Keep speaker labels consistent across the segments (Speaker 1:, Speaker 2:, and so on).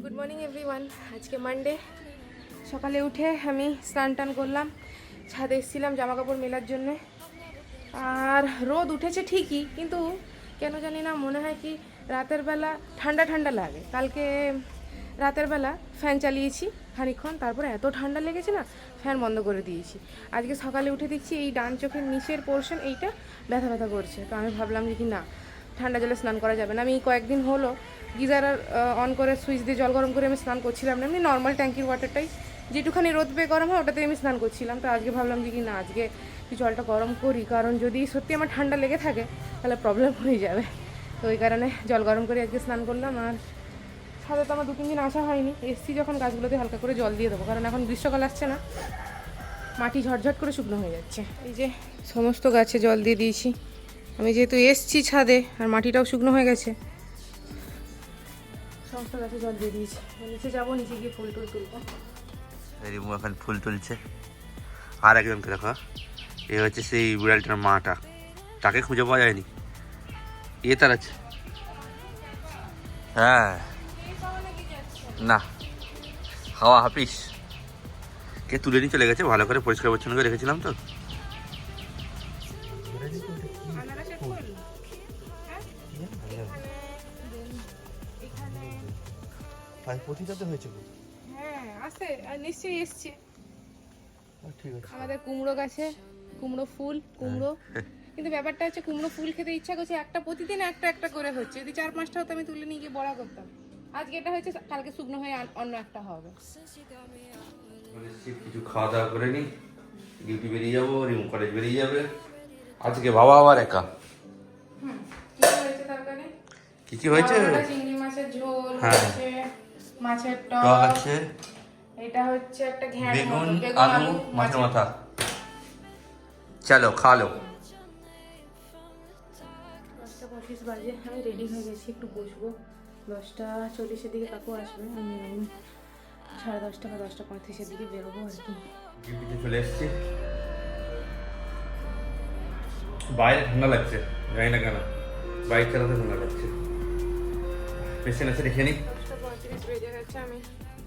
Speaker 1: Good morning everyone আজকে Monday সকালে উঠে আমি স্নান টান করলাম, ছাদে এসেছিলাম জামা কাপড় মেলার জন্য। আর রোদ উঠেছে ঠিকই, কিন্তু কেন জানি না মনে হয় কি রাতের বেলা ঠান্ডা ঠান্ডা লাগে। কালকে রাতের বেলা ফ্যান চালিয়েছি খানিকক্ষণ, তারপরে এত ঠান্ডা লেগেছে না ফ্যান বন্ধ করে দিয়েছি। আজকে সকালে উঠে দেখছি এই ডান চোখের নিচের পোর্শন এইটা ব্যথা ব্যথা করছে। তো আমি ভাবলাম যে কি না ঠান্ডা জলে স্নান করা যাবে না। আমি কয়েকদিন হলো গিজার অন করে সুইচ দিয়ে জল গরম করে আমি স্নান করছিলাম না। এমনি নর্মাল ট্যাঙ্কির ওয়াটারটাই যেটুখানি রোদ পেয়ে গরম হয় ওটাতে আমি স্নান করছিলাম। তো আজকে ভাবলাম যে কি না, আজকে জলটা গরম করি। কারণ যদি সত্যি আমার ঠান্ডা লেগে থাকে, তাহলে প্রবলেম হয়ে যাবে। তো ওই কারণে জল গরম করে আজকে স্নান করলাম। আর ছাদে তো আমার দু, তিন দিন আসা হয়নি। এসছি যখন গাছগুলোতে হালকা করে জল দিয়ে দেবো। কারণ এখন গ্রীষ্মকাল আসছে না। মাটি ঝটঝট করে শুকনো হয়ে যাচ্ছে। এই যে সমস্ত গাছে জল দিয়ে দিয়েছি। আমি যেহেতু এসছি ছাদে আর মাটিটাও শুকনো হয়ে গেছে। সমস্ত গাছে জল দিয়ে দিয়েছি। নিচে যাব নিচে গিয়ে ফুল টুল তুলবো।
Speaker 2: রিমু এখন ফুল তুলছে। আর একজনকে দেখো এ হচ্ছে সেই বিড়ালটার মাটা। তাকে খুঁজে পাওয়া যায়নি। এ তার আছে। হ্যাঁ। না। হাওয়া হাফিস। কে তুলে নিয়ে চলে গেছে? ভালো করে পরিষ্কার পরিচ্ছন্ন করে রেখেছিলাম তো।
Speaker 1: আনারসের ফুল
Speaker 2: প্রতিটাতে হয়েছে
Speaker 1: হ্যাঁ আসে আর নিশ্চয়ই এসছে
Speaker 2: আছে।
Speaker 1: আমাদের কুমড়ো গাছে কুমড়ো ফুল কুমড়ো। কিন্তু ব্যাপারটা হচ্ছে কুমড়ো ফুল খেতে ইচ্ছা করছে একটা প্রতিদিন একটা একটা করে হচ্ছে। যদি চার পাঁচটা হতো আমি তুলে নিয়ে গিয়ে বড়া করতাম। আজকে এটা হয়েছে কালকে শুকনো হয়ে অন্য একটা হবে।
Speaker 2: কিছু খাওয়া দাওয়া করে নি। ডিউটি বেরিয়ে যাব রিমু কলেজ বেরিয়ে যাবে। আজকে বাবা আবার একা?
Speaker 1: হুম কি হয়েছে
Speaker 2: কি হয়েছে?
Speaker 1: চিংড়ি মাছের ঝোল
Speaker 2: হ্যাঁ।
Speaker 1: মাছের
Speaker 2: টক। আছে।
Speaker 1: এটা হচ্ছে একটা ঘ্যাঁট
Speaker 2: বেগুন আলু মাছের মাথা। চলো খালো
Speaker 1: দশটা পঁচিশ বাজে আমি রেডি হয়ে গেছি একটু বসবো। দশটা চল্লিশের দিকে কাকু আসবে আমি সাড়ে দশটা বা দশটা পঁয়ত্রিশের দিকে বেরোবো আর কি।
Speaker 2: চলে এসেছি। বাইরে ঠান্ডা লাগছে জানি না কেন বাইক চালাতে ঠান্ডা লাগছে পেশেন্ট আছে দেখে নিই
Speaker 1: পঁয়ত্রিশ বেজে গেছে আমি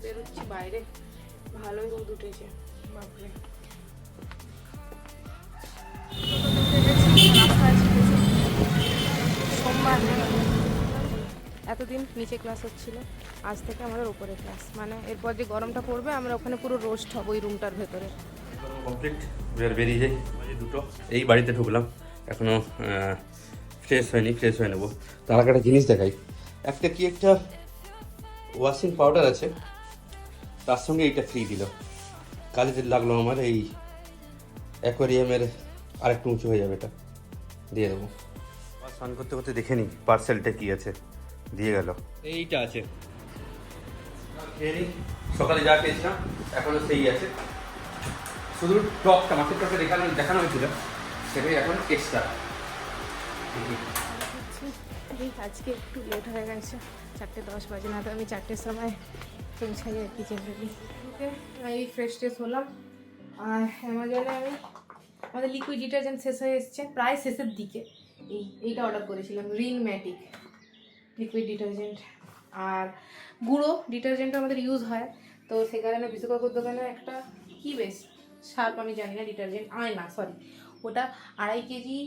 Speaker 1: বেরোচ্ছি বাইরে ভালোই রোদ উঠেছে বাপরে সোমবার এতদিন নিচে ক্লাস হচ্ছিল আজ থেকে আমাদের উপরে ক্লাস মানে এরপর যে গরমটা পড়বে আমরা ওখানে পুরো রোস্ট হব ওই রুমটার ভেতরে।
Speaker 2: কমপ্লিট বেরিয়ে যাই দুটো এই বাড়িতে ঢুকলাম। এখনও ফ্রেশ হয়নি ফ্রেশ হয়ে নেব। তার আগে একটা জিনিস দেখাই। একটা কি একটা ওয়াশিং পাউডার আছে তার সঙ্গে এইটা ফ্রি দিল। কাজে লাগল আমার এই অ্যাকোয়ারিয়ামের আরেকটু উঁচু হয়ে যাবে এটা। দিয়ে দেবো। স্নান করতে করতে দেখে নিই পার্সেলটা কি আছে। দিয়ে গেল। এইটা আছে। সকালে যা খেয়েছিলাম এখনও সেই আছে। শুধু টকটা মাছের টকে দেখানো দেখানো হয়েছিল। সেটাই এখন এক্সট্রা
Speaker 1: আজকে একটু লেট হয়ে গেছে চারটে দশ বাজে না তো আমি চারটের সময় পৌঁছাই আর কি জেনারেলি এই ফ্রেশ ট্রেশ হলাম। আর অ্যামাজনে আমি আমাদের লিকুইড ডিটারজেন্ট শেষ হয়ে এসছে প্রায় শেষের দিকে। এই এইটা অর্ডার করেছিলাম রিন ম্যাটিক লিকুইড ডিটারজেন্ট আর গুঁড়ো ডিটারজেন্ট আমাদের ইউজ হয়। তো সে কারণে বিশ্বকাপুর দোকানে একটা কি বেশ সার্প আমি জানি না ডিটারজেন্ট আয়না সরি ওটা আড়াই কেজি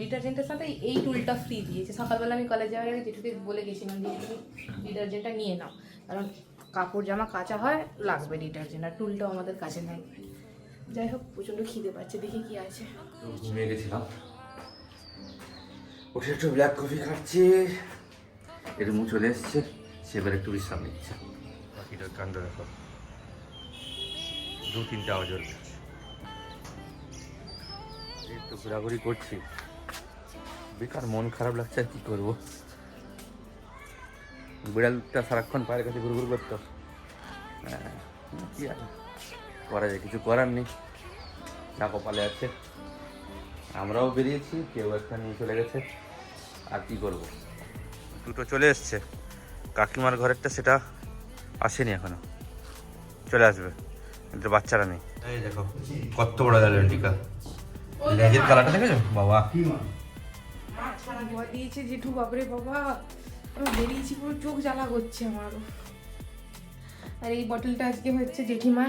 Speaker 1: ডিটারজেন্টের সাথে এই টুলটা ফ্রি দিয়েছে। সকালবেলা আমি কলেজ যাওয়ার আগে যেটুকু বলে গেছিলাম যে তুমি ডিটারজেন্টটা নিয়ে নাও। কারণ কাপড় জামা কাচা হয় লাগবে ডিটারজেন্ট আর টুলটাও আমাদের কাছে নেই। যাই হোক প্রচণ্ড খিদে পাচ্ছে দেখি কি আছে।
Speaker 2: ঘুমিয়ে গেছিলাম। উঠে একটু ব্ল্যাক কফি খাচ্ছি। এর মুখ চলে এসছে সে এবার একটু বিশ্রাম নিচ্ছে। কাণ্ড দেখো। দু তিনটা আওয়াজ একটু ঘোরাঘুরি করছি। বেকার মন খারাপ লাগছে আর কি করব? বিড়ালটা সারাক্ষণ পায়ের কাছে ঘুরঘুর করতো। হ্যাঁ, আর করা যায় কিছু করার নেই। যা কপালে আছে। আমরাও বেরিয়েছি কেউ একটা নিয়ে চলে গেছে। আর কি করব? দুটো চলে এসছে। কাকিমার ঘরেরটা সেটা আসেনি এখনও। চলে আসবে। কিন্তু বাচ্চারা নেই। দেখো কত বড় গেল টিকা লেজের কালারটা দেখেছ বাবা।
Speaker 1: ধোয়া দিয়েছে জেঠু বাপরে বাবা। আমি বেরিয়েছি পুরো চোখ জ্বালা করছে আমারও আর এই বটলটা আজকে হচ্ছে জেঠিমা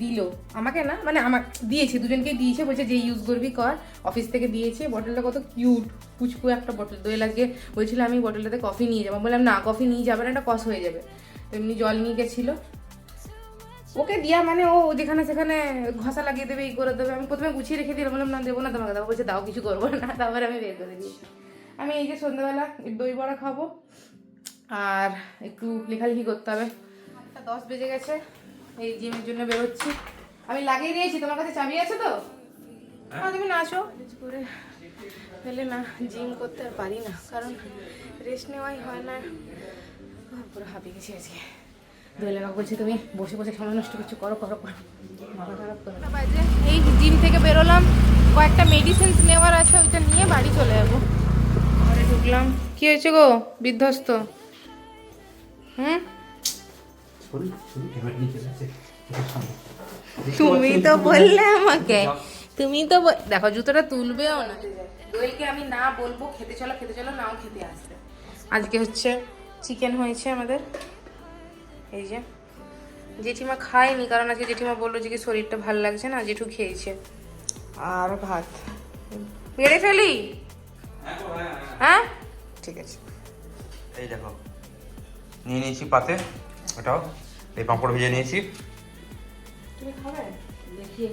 Speaker 1: দিল। আমাকে না মানে আমাকে দিয়েছে দুজনকে দিয়েছে বলছে যে ইউজ করবি কর। অফিস থেকে দিয়েছে বটলটা কত কিউট পুচকু একটা বটল দোয়েল আজকে বলছিল আমি বটলটাতে কফি নিয়ে যাব। বললাম না কফি নিয়ে যাবে না এটা কস হয়ে যাবে। এমনি জল নিয়ে গেছিল। ওকে দিয়া মানে ও যেখানে সেখানে ঘষা লাগিয়ে দেবে এই করে দেবে। আমি প্রথমে গুছিয়ে রেখে দিলাম বললাম না দেবো না তোমাকে দেবো। বলছে দাও কিছু করব না। তারপরে আমি বের করে দিয়েছি। আমি এই যে সন্ধ্যাবেলা দই বড়া খাব আর একটু লেখালেখি করতে হবে। আটটা দশ বেজে গেছে এই জিমের জন্য বেরোচ্ছি। আমি লাগিয়ে দিয়েছি তোমার কাছে চাবি আছে তো? হ্যাঁ। তুমি না আসো। করে গেলে না জিম করতে আর পারি না কারণ রেস্ট নেওয়াই হয় না। পুরো হাঁপিয়ে গেছি আজকে। দোয়েল আমাকে বলছে তুমি বসে বসে সময় নষ্ট করছ করো করো করো। এই জিম থেকে বেরোলাম কয়েকটা মেডিসিনস নেওয়ার আছে ওইটা নিয়ে বাড়ি চলে যাব। ঘরে ঢুকলাম। কি হয়েছে গো বিধ্বস্ত? হুম? তুমি তো বললে আমাকে। তুমি তো দেখো জুতোটা তুলবেও না। দোয়েলকে আমি না বলব খেতে চলো খেতে চলো নাও খেতে আসবে। আজকে হচ্ছে চিকেন হয়েছে আমাদের। এই যে। জেঠিমা খায়নি কারণ আজকে জেঠিমা বলল যে কি শরীরটা ভালো লাগছে না জেঠু খেয়েছে। আর ভাত। বেড়ে ফেলি? হ্যাঁ? ঠিক আছে।
Speaker 2: এই দেখো নিয়ে নিয়েছি পাতে ওটাও। এই পাঁপড় ভেজে নিয়েছি।
Speaker 1: তুমি খাবে? দেখি